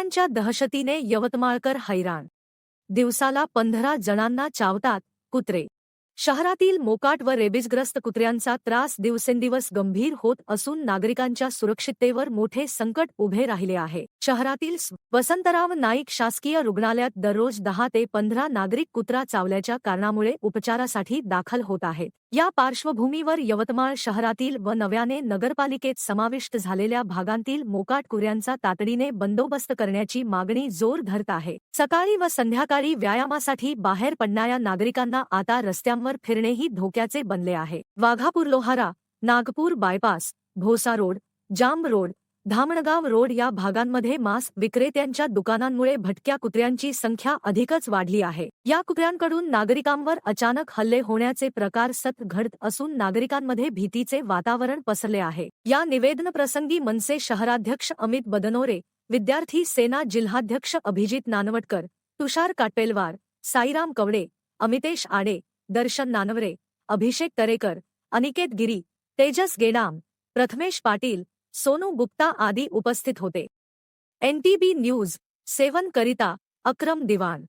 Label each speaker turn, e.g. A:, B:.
A: कुत्र्यांच्या दहशतीने यवतमाळकर हैराण. दिवसाला पंधरा जणांना चावतात कुत्रे. शहरातील मोकाट व रेबीजग्रस्त कुत्र्यांचा त्रास दिवसेंदिवस गंभीर होत असून नागरिकांच्या सुरक्षिततेवर मोठे संकट उभे राहिले आहे. शहरातील वसंतराव नाईक शासकीय रुग्णालयात दररोज दहा ते पंधरा नागरिक कुत्रा चावल्याच्या कारणामुळे उपचारासाठी दाखल होत आहेत. या पार्श्वभूमीवर यवतमाळ शहरातील व नव्याने नगरपालिकेत समाविष्ट झालेल्या भागांतील मोकाट कुऱ्यांचा तातडीने बंदोबस्त करण्याची मागणी जोर धरत आहे. सकाळी व संध्याकाळी व्यायामासाठी बाहेर पडणाऱ्या नागरिकांना आता रस्त्यांवर फिरणेही धोक्याचे बनले आहे. Waghapur Lohara Nagpur bypass Bhosa road Jamb road Dhamangaon road या भागांमध्ये मांस विक्रेत्यांच्या दुकानांमुळे भटक्या कुत्र्यांची संख्या अधिकच वाढली आहे. या कुत्र्यांकडून नागरिकांवर अचानक हल्ले होण्याचे प्रकार सत घडत असून नागरिकांमध्ये भीतीचे वातावरण पसरले आहे. या निवेदन प्रसंगी मनसे शहराध्यक्ष अमित बदनोरे विद्यार्थी सेना जिल्हाध्यक्ष अभिजित नानवटकर तुषार काटपेलवार साईराम कवडे अमितेश आडे दर्शन नानवरे अभिषेक तरेकर अनिकेत गिरी तेजस गेडाम प्रथमेश पाटील सोनू गुप्ता आदी उपस्थित होते. एनटीबी न्यूज सेवन करिता अक्रम दिवाण.